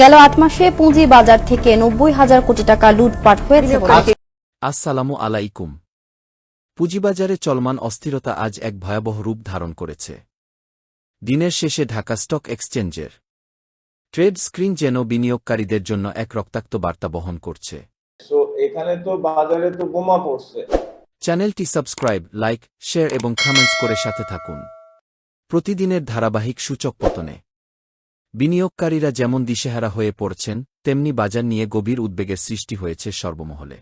গেল আট মাসে পুঁজি বাজার থেকে নব্বই হাজার কোটি টাকা লুটপাট হয়েছে আসসালামু আলাইকুম। পুঁজিবাজারে চলমান অস্থিরতা আজ এক ভয়াবহ রূপ ধারণ করেছে। দিনের শেষে ঢাকা স্টক এক্সচেঞ্জের ট্রেড স্ক্রিন যেন বিনিয়োগকারীদের জন্য এক রক্তাক্ত বার্তা বহন করছে। এখানে তো বাজারে তো বোমা পড়ছে। চ্যানেলটি সাবস্ক্রাইব লাইক শেয়ার এবং কমেন্টস করে সাথে থাকুন। প্রতিদিনের ধারাবাহিক সূচক পতনে বিনিয়োগকারীরা যেমন দিশেহারা হয়ে পড়ছেন তেমনি বাজার নিয়ে গভীর উদ্বেগের সৃষ্টি হয়েছে সর্বমহলে।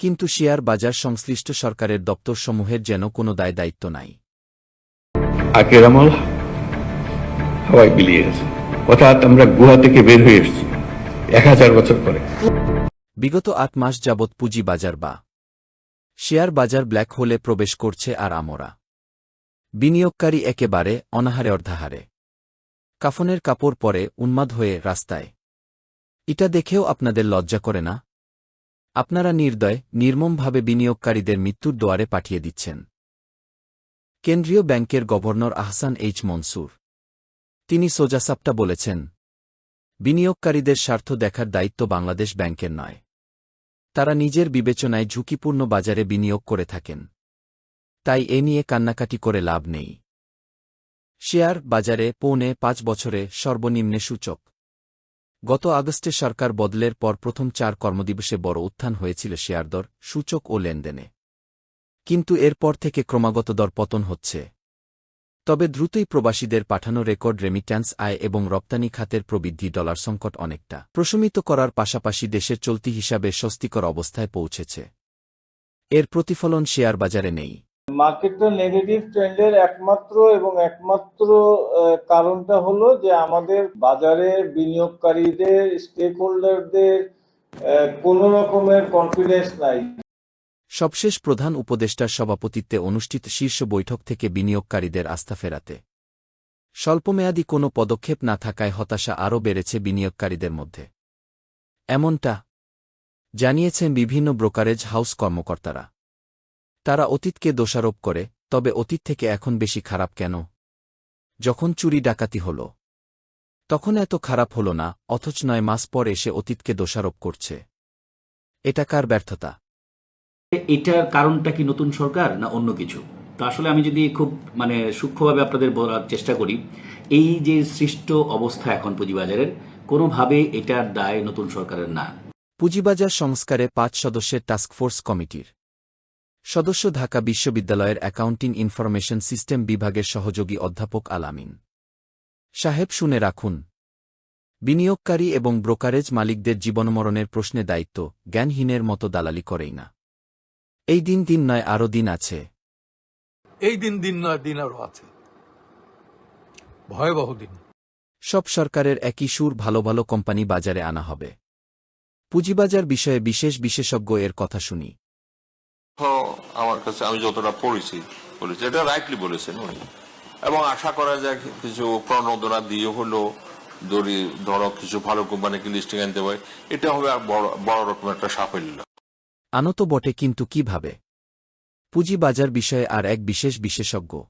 কিন্তু শেয়ার বাজার সংশ্লিষ্ট সরকারের দপ্তরসমূহের যেন কোনো দায় দায়িত্ব নাই। আকের আমল হাওয়ায় বিলিয়ে গেছে। অর্থাৎ আমরা গুহা থেকে বের হয়ে এসেছি এক হাজার বছর পরে। বিগত আট মাস যাবৎ পুঁজি বাজার বা শেয়ার বাজার ব্ল্যাক হোলে প্রবেশ করছে আর আমরা। বিনিয়োগকারী একেবারে অনাহারে অর্ধাহারে। কাফনের কাপড় পরে উন্মাদ হয়ে রাস্তায়। এটা দেখেও আপনাদের লজ্জা করে না? আপনারা নির্দয়, নির্মমভাবে বিনিয়োগকারীদের মৃত্যুর দোয়ারে পাঠিয়ে দিচ্ছেন। কেন্দ্রীয় ব্যাংকের গভর্নর আহসান এইচ মনসুর। তিনি সোজাসাপটা বলেছেন, বিনিয়োগকারীদের স্বার্থ দেখার দায়িত্ব বাংলাদেশ ব্যাংকের নয়। তারা নিজের বিবেচনায় ঝুঁকিপূর্ণ বাজারে বিনিয়োগ করে থাকেন। তাই এ নিয়ে কান্নাকাটি করে লাভ নেই। শেয়ার বাজারে পৌনে পাঁচ বছরে সর্বনিম্নে সূচক। গত আগস্টে সরকার বদলের পর প্রথম চার কর্মদিবসে বড় উত্থান হয়েছিল শেয়ার দর, সূচক ও লেনদেনে। কিন্তু এরপর থেকে ক্রমাগত দর পতন হচ্ছে। তবে দ্রুতই প্রবাসীদের পাঠানো রেকর্ড রেমিট্যান্স আয় এবং রপ্তানি খাতের প্রবৃদ্ধি ডলার সংকট অনেকটা। প্রশমিত করার পাশাপাশি দেশের চলতি হিসাবে স্বস্তিকর অবস্থায় পৌঁছেছে। এর প্রতিফলন শেয়ার বাজারে নেই। মার্কেটটা নেগেটিভ ট্রেন্ডের একমাত্র এবং একমাত্র কারণটা হলো যে আমাদের বাজারে বিনিয়োগকারীদের স্টেক হোল্ডারদের কোন রকমের কনফিডেন্স নাই। সবশেষ প্রধান উপদেষ্টার সভাপতিত্বে অনুষ্ঠিত শীর্ষ বৈঠক থেকে বিনিয়োগকারীদের আস্থা ফেরাতে। স্বল্পমেয়াদী কোনো পদক্ষেপ না থাকায় হতাশা আরও বেড়েছে বিনিয়োগকারীদের মধ্যে। এমনটা জানিয়েছেন বিভিন্ন ব্রোকারেজ হাউস কর্মকর্তারা। তারা অতীতকে দোষারোপ করে তবে অতীত থেকে এখন বেশি খারাপ কেন? যখন চুরি ডাকাতি হল। তখন এত খারাপ হল না অথচ নয় মাস পর এসে অতীতকে দোষারোপ করছে। এটা কার ব্যর্থতা? এটার কারণটা কি নতুন সরকার না অন্য কিছু? তো আসলে আমি যদি খুব মানে সূক্ষ্মভাবে আপনাদের বলার চেষ্টা করি এই যে সৃষ্ট অবস্থা এখন পুঁজিবাজারের কোনোভাবে এটার দায় নতুন সরকারের না। পুঁজিবাজার সংস্কারে পাঁচ সদস্যের টাস্কফোর্স কমিটির। সদস্য ঢাকা বিশ্ববিদ্যালয়ের অ্যাকাউন্টিং ইনফরমেশন সিস্টেম বিভাগের সহযোগী অধ্যাপক আলামিন সাহেব শুনে রাখুন। বিনিয়োগকারী এবং ব্রোকারেজ মালিকদের জীবনমরণের প্রশ্নে দায়িত্ব জ্ঞানহীনের মতো দালালি করেই না। এই দিন দিন নয় আরও দিন আছে। এই দিন দিন নয় দিন আরও আছে। ভয়াবহ দিন। সব সরকারের একই সুর ভালো ভালো কোম্পানি বাজারে আনা হবে। পুঁজিবাজার বিষয়ে বিশেষ বিশেষজ্ঞ এর কথা শুনি। আমার কাছে আমি যতটা পড়েছি বলেছি এটা রাইটলি বলেছেন উনি। এবং আশা করা যায় কিছু প্রণোদনা দিয়ে হলো দড়ি ধরো কিছু ভালো কোম্পানিকে লিস্টিং আনতে হয় এটা হবে আর বড় বড় রকম একটা সাফল্য। আনো তো বটে কিন্তু কীভাবে? পুঁজিবাজার বিষয়ে আর এক বিশেষ বিশেষজ্ঞ।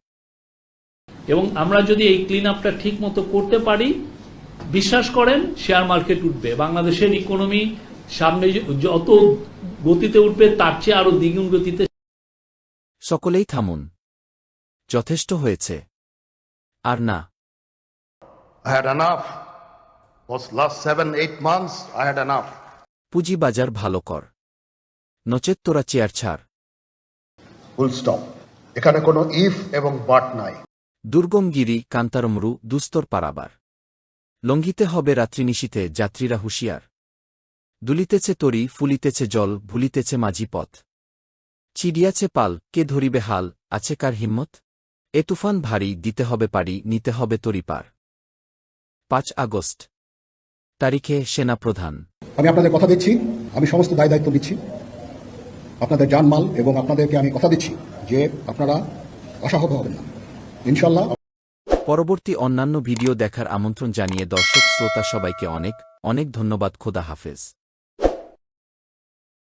এবং আমরা যদি এই ক্লিন আপটা ঠিক মতো করতে পারি বিশ্বাস করেন শেয়ার মার্কেট উঠবে। বাংলাদেশের ইকোনমি সামনে যত গতিতে উঠবে তার চেয়ে আরও দ্বিগুণ গতিতে সকলেই থামুন। যথেষ্ট হয়েছে। আর না। I had enough. Was last seven, eight months, I had enough. পুঁজিবাজার ভালো কর। নচেত তোরা চেয়ার ছাড়। Full stop. এখানে কোনো ইফ এবং বাট নাই। দুর্গমগিরি কান্তারমরু দুস্তর পারাবার লঙ্ঘিতে হবে রাত্রি রাত্রিনিশীতে যাত্রীরা হুঁশিয়ার। দুলিতেছে তরি ফুলিতেছে জল ভুলিতেছে মাঝি পথ। চিডিয়াছে পাল কে ধরিবে হাল আছে কার হিম্মত? এ তুফান ভারী দিতে হবে পারি নিতে হবে তরি পার। পাঁচ আগস্ট। তারিখে সেনাপ্রধান আমি আপনাদের কথা দিচ্ছি আমি সমস্ত দায় দায়িত্ব দিচ্ছি আপনাদের জানমাল এবং আপনাদেরকে আমি কথা দিচ্ছি যে আপনারা অসহত হবেন না। ইনশাল্লাহ পরবর্তী অন্যান্য ভিডিও দেখার আমন্ত্রণ জানিয়ে দর্শক শ্রোতা সবাইকে অনেক অনেক ধন্যবাদ। খোদা হাফেজ।